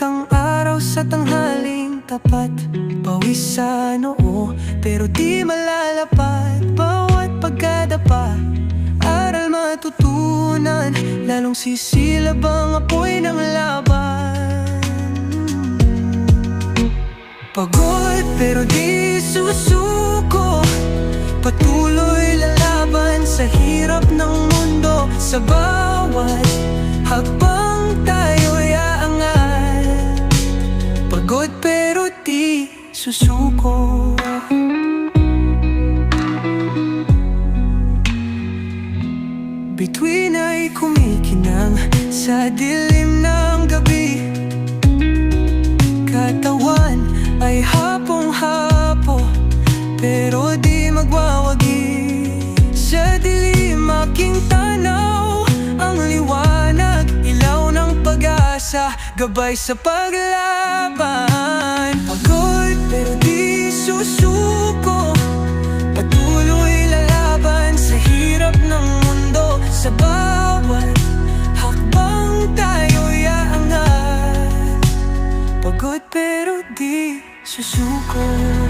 ang araw sa tanghaling tapat Pawis sa noo pero di malalapat. Bawat pagkadapa Aral matutunan Lalong sisilab ang apoy ng laban. Pagod pero di susuko Patuloy lalaban sa hirap ng mundo Sa bawat susuko Bituin ay kumikinang sa dilim ng gabi. Katawan ay hapong-hapo Pero di magwawagi. Sa dilim aking tanaw Ang liwanag, ilaw ng pag-asa Gabay sa paglaban Suốt.